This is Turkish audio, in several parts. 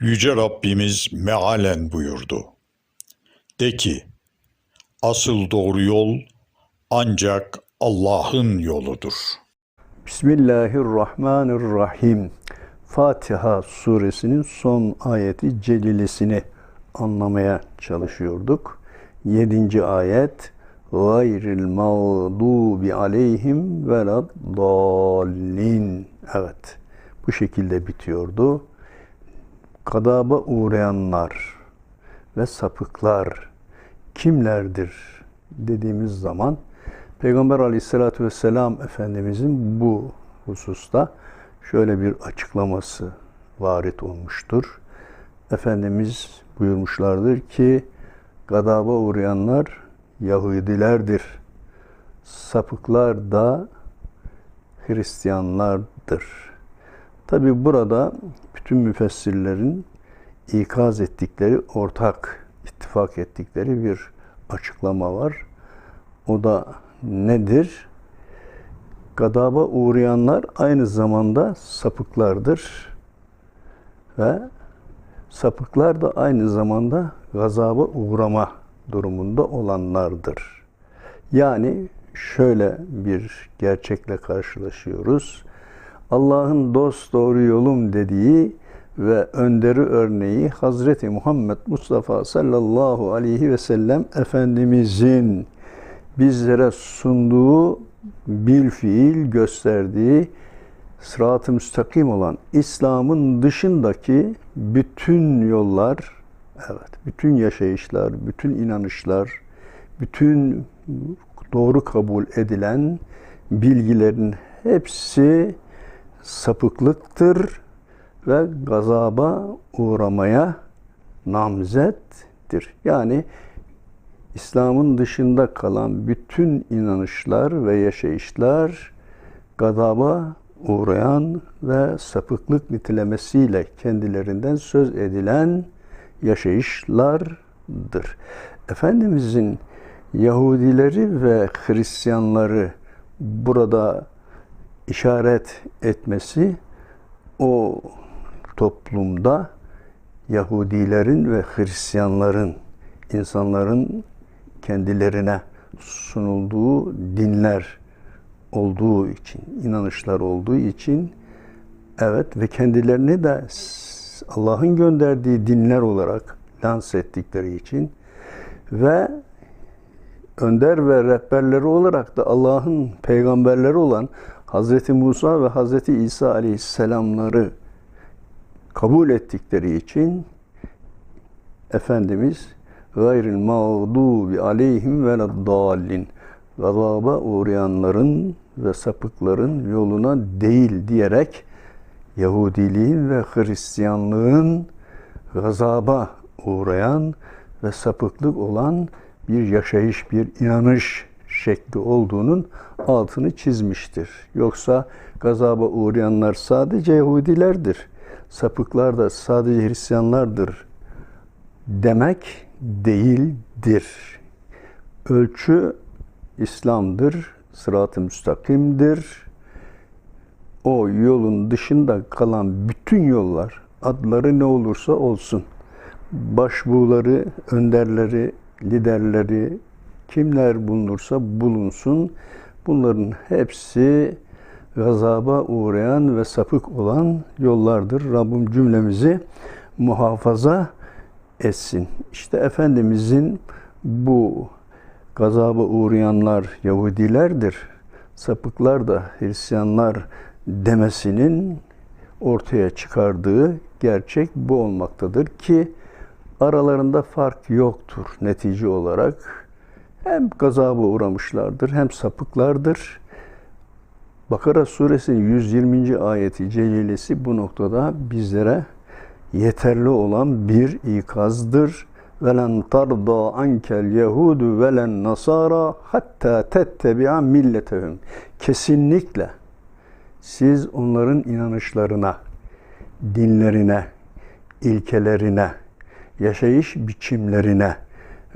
Yüce Rabbimiz mealen buyurdu. De ki, asıl doğru yol ancak Allah'ın yoludur. Bismillahirrahmanirrahim. Fatiha suresinin son ayeti celilesini anlamaya çalışıyorduk. Yedinci ayet gayril mağdubi aleyhim veladdallin. Evet. Bu şekilde bitiyordu. Kadaba uğrayanlar ve sapıklar kimlerdir dediğimiz zaman Peygamber aleyhissalatü vesselam Efendimizin bu hususta şöyle bir açıklaması varit olmuştur. Efendimiz buyurmuşlardır ki gadaba uğrayanlar Yahudilerdir. Sapıklar da Hristiyanlardır. Tabi burada bütün müfessirlerin ikaz ettikleri, ortak ittifak ettikleri bir açıklama var. O da nedir? Gadaba uğrayanlar aynı zamanda sapıklardır. Ve sapıklar da aynı zamanda gazaba uğrama durumunda olanlardır. Yani şöyle bir gerçekle karşılaşıyoruz. Allah'ın dost doğru yolum dediği ve önderi örneği Hazreti Muhammed Mustafa sallallahu aleyhi ve sellem Efendimizin bizlere sunduğu bir fiil gösterdiği sırat-ı müstakim olan İslam'ın dışındaki bütün yollar, evet, bütün yaşayışlar, bütün inanışlar, bütün doğru kabul edilen bilgilerin hepsi sapıklıktır ve gazaba uğramaya namzettir. Yani İslam'ın dışında kalan bütün inanışlar ve yaşayışlar gadaba uğrayan ve sapıklık nitelemesiyle kendilerinden söz edilen yaşayışlardır. Efendimizin Yahudileri ve Hristiyanları burada işaret etmesi o toplumda Yahudilerin ve Hristiyanların insanların kendilerine sunulduğu dinler olduğu için, inanışlar olduğu için evet ve kendilerini de Allah'ın gönderdiği dinler olarak lanse ettikleri için ve önder ve rehberleri olarak da Allah'ın peygamberleri olan Hazreti Musa ve Hazreti İsa aleyhisselamları kabul ettikleri için Efendimiz gayril mağdubi aleyhim ve dallin gazaba uğrayanların ve sapıkların yoluna değil diyerek Yahudiliğin ve Hristiyanlığın gazaba uğrayan ve sapıklık olan bir yaşayış, bir inanış şekli olduğunun altını çizmiştir. Yoksa gazaba uğrayanlar sadece Yahudilerdir. Sapıklar da sadece Hristiyanlardır demek değildir. Ölçü İslam'dır, sırat-ı müstakimdir. O yolun dışında kalan bütün yollar, adları ne olursa olsun, başbuğları, önderleri, liderleri, kimler bulunursa bulunsun, bunların hepsi gazaba uğrayan ve sapık olan yollardır. Rabbim cümlemizi muhafaza etsin. İşte Efendimizin bu gazaba uğrayanlar Yahudilerdir, sapıklar da Hristiyanlar demesinin ortaya çıkardığı gerçek bu olmaktadır ki aralarında fark yoktur netice olarak. Hem gazaba uğramışlardır hem sapıklardır. Bakara suresinin 120. ayeti celilesi bu noktada bizlere yeterli olan bir ikazdır. Velen tarda ankel yehudu velen nasara hatta tettebi'a milletehum. Kesinlikle siz onların inanışlarına, dinlerine, ilkelerine, yaşayış biçimlerine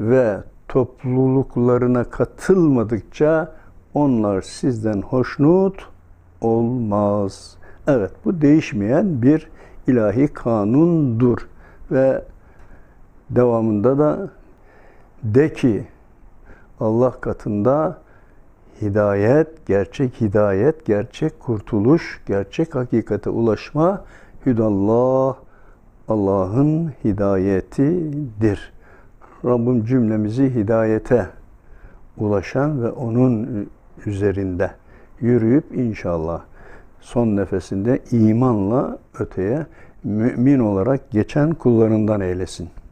ve topluluklarına katılmadıkça onlar sizden hoşnut olmaz. Evet bu değişmeyen bir ilahi kanundur. Ve devamında da de ki Allah katında hidayet, gerçek hidayet, gerçek kurtuluş, gerçek hakikate ulaşma hüdallah Allah'ın hidayetidir. Rabbim cümlemizi hidayete ulaşan ve onun üzerinde yürüyüp inşallah son nefesinde imanla öteye mümin olarak geçen kullarından eylesin.